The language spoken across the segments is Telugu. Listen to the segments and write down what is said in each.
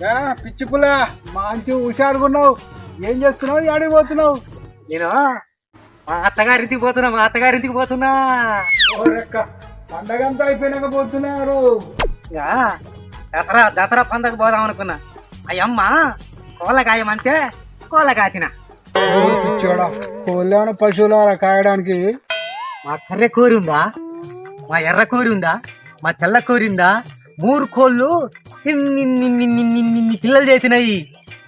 పిచ్చి పుల్ల మంచి హుషారుగున్నావు ఏం చేస్తున్నావు? ఆడికి పోతున్నావు. నేను? మా అత్తగారింటికి పోతున్నా మా అత్తగారింటికి పోతున్నా. పండగ అంతా అయిపోయినాక పోతున్నారు దసరా దసరా పండగ పోదాం అనుకున్నా. అయ్యమ్మ కోళ్ళ కాయమంటే కోళ్ళ కాచిన ఓ పిచ్చోడా కోళ్ళేమన్నా పశువుల కాయడానికి? మా కర్రె కోరి ఉందా? మా ఎర్ర కోరి ఉందా? మా తెల్ల కోరి ఉందా? మూడు కోళ్ళు ఇన్ని పిల్లలు చేసినాయి.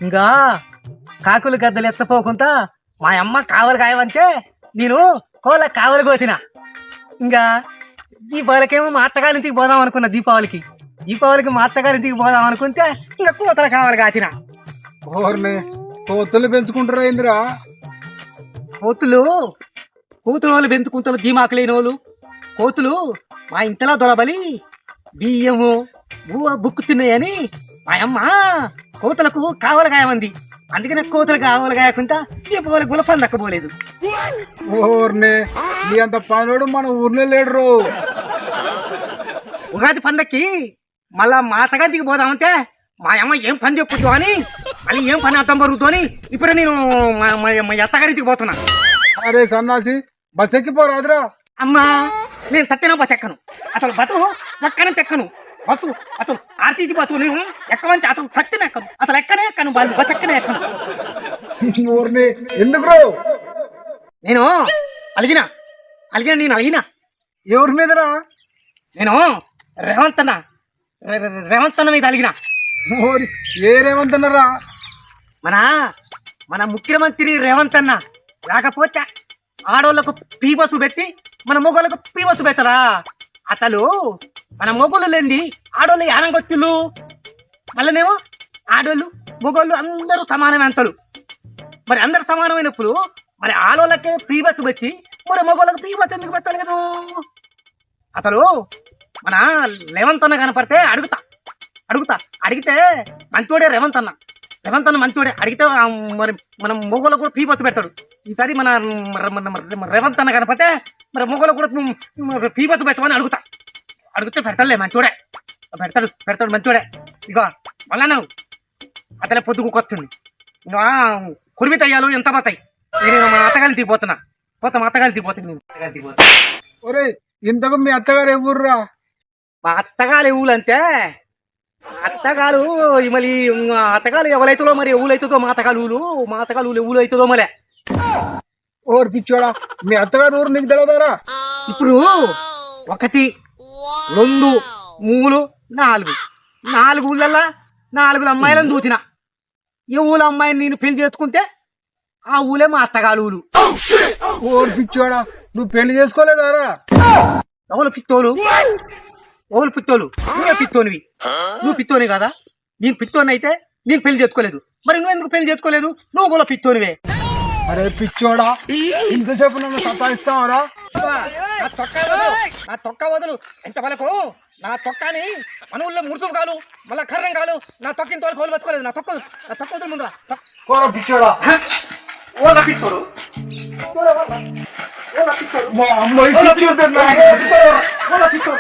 ఇంకా కాకులు గద్దలు ఎత్తపోకుండా మా అమ్మ కావలి కాయమంటే నేను కోళ్ళ కావలి కోసిన. ఇంకా దీపావళికేమో మా అత్తగారింటికి పోదాం అనుకున్నా దీపావళికి. దీపావళికి మా అత్తగారింటికి పోదాం అనుకుంటే ఇంకా కూతలు కావాలి కాచిన కోతులు పెంచుకుంటారా ఇందిరా కోతులు కోతులు వాళ్ళు పెంచుకుంటారు ధీమాకు లేని వాళ్ళు. కోతులు మా ఇంతలో దొరబలి బియ్యము బువ్వ బుక్కుతున్నాయని మా అమ్మ కోతులకు కావలగాయమంది అందుకనే కోతులు కావలగాయకుండా దీపావళి గులపని దక్కబోలేదు ఓర్ని నీ అంత పనుడు మన ఊర్లో లేడు ఉగాది పండక్కి మళ్ళా మా అత్తగారికి పోదామంటే మా అమ్మ ఏం పని చెప్పుద్దు అని మళ్ళీ ఏం పని అర్థం పరుగుతూ అని ఇప్పుడు నేను మా అత్తగారింటికి పోతున్నా. అరే సన్నాసి బస్ ఎక్కిపోరాదురా. అమ్మా నేను తత్తిన బస్ ఎక్కను. అసలు బతు ఎక్కనే తెక్కను. బస్సు అసలు ఆర్టీసీ బస్సు నేను ఎక్కమంటే అసలు తత్తిన ఎక్కను? అసలు ఎక్కనే ఎక్కను బస్ బస్ ఎక్కనే. ఎందుకు నేను అలిగిన అలిగిన నేను అలిగిన. ఎవరి మీదరా నేను రేవంత్ అన్న రేవంత్ అన్న మీద అలిగిన. ఓరి ఏరేమంటున్నారా మన మన ముఖ్యమంత్రి రేవంత్ అన్న లేకపోతే ఆడోళ్ళకు పీ బస్సు పెట్టి మన మొగోళ్ళకు పీ బస్సు పెట్టరా అతలు మన మొగోళ్ళు లేనిది ఆడోళ్ళు యానంగొత్తులు మళ్ళనేమో ఆడోళ్ళు మొగోళ్ళు అందరూ సమానమే అంతలు. మరి అందరు సమానమైనప్పుడు మరి ఆడోళ్ళకే ఫ్రీ బస్సు పెట్టి మరి మొగోళ్ళకి ఫ్రీ బస్సు ఎందుకు పెట్టలేదు అతలు మన రేవంత్ అన్న కనపడితే అడుగుతా. అడుగుతా. అడిగితే మంచోడే రేవంత్ అన్న రేవంత్ అన్న మంచోడే. అడిగితే మరి మనం మొగోళ్ళకు కూడా ఫ్రీ బస్సు పెడతాడు. ఈసారి మన మన- మన రేవంత్ అన్న కనపడితే మరి మొగోళ్ళు కూడా మ్, పీ బస్సు పెట్టమని అడుగుతా. అడిగితే పెడతాడులే మంచోడే. పెడతాడు పెడతాడు మంచోడే. ఇగో మళ్ళా నువ్వు అతలే పొద్దుకు కొత్తుంది. ఇంకా కురిమి తయ్యాలు ఎంత పోతాయి? నేను మా అత్తగారిని దిగిపోతున్నా పోతా మా అత్తగారిని దిగిపోతుంది నేను. అత్తగారిని దిగిపోతా ఒరే ఇంతకు మీ అత్తగారు ఎవరురా మా అత్తగారు ఎవలంటే అత్తగారు ఈ మళ్ళీ అత్తగారు ఎవరైతుందో మరి ఎవరైతుందో మా అత్తగారు మా అత్తగారు ఎవరు అవుతుందో మళ్ళీ? ఓరి పిచ్చోడా మీ అత్తగారు ఊరు నీకు తెలియదారా ఇప్పుడు ఒకటి రెండు మూడు నాలుగు. నాలుగు ఊళ్ళల్లా నాలుగు అమ్మాయిలను చూచిన ఈ ఊళ్ళో అమ్మాయిని నేను పెళ్ళి చేసుకుంటే ఆ ఊలే మా అత్తగారు ఊలు ఓరి పిచ్చోడా నువ్వు పెళ్ళి చేసుకోలేదారా? ఎవరు పిత్తోలు ఎవరు పిత్తోలు నువ్వే పిత్తోనివి నువ్వు పిత్తోని కదా? నేను పిత్తోని అయితే నేను పెళ్ళి చేసుకోలేదు. మరి నువ్వు ఎందుకు పెళ్ళి చేసుకోలేదు? నువ్వు కూడా పిత్తోనివే అరే పిచ్చోడా ఇంతసేపు నన్ను సతాయిస్తావరా? నా తొక్క వదలు నా తొక్క వదలు. ఎంత వరకు నా తొక్కని మన ఊళ్ళో ముడుతు కాలు మళ్ళా కర్రం కాలు నా తొక్క ఇంత వరకు బతుకోలేదు నా తొక్క నా తొక్క వదలు ముందర. కోర పిచ్చోడా. ఓల పిత్తోడు ఓల పిత్తోడు మా అమ్మాయి పిచ్చోడు ఓల పిత్తోడు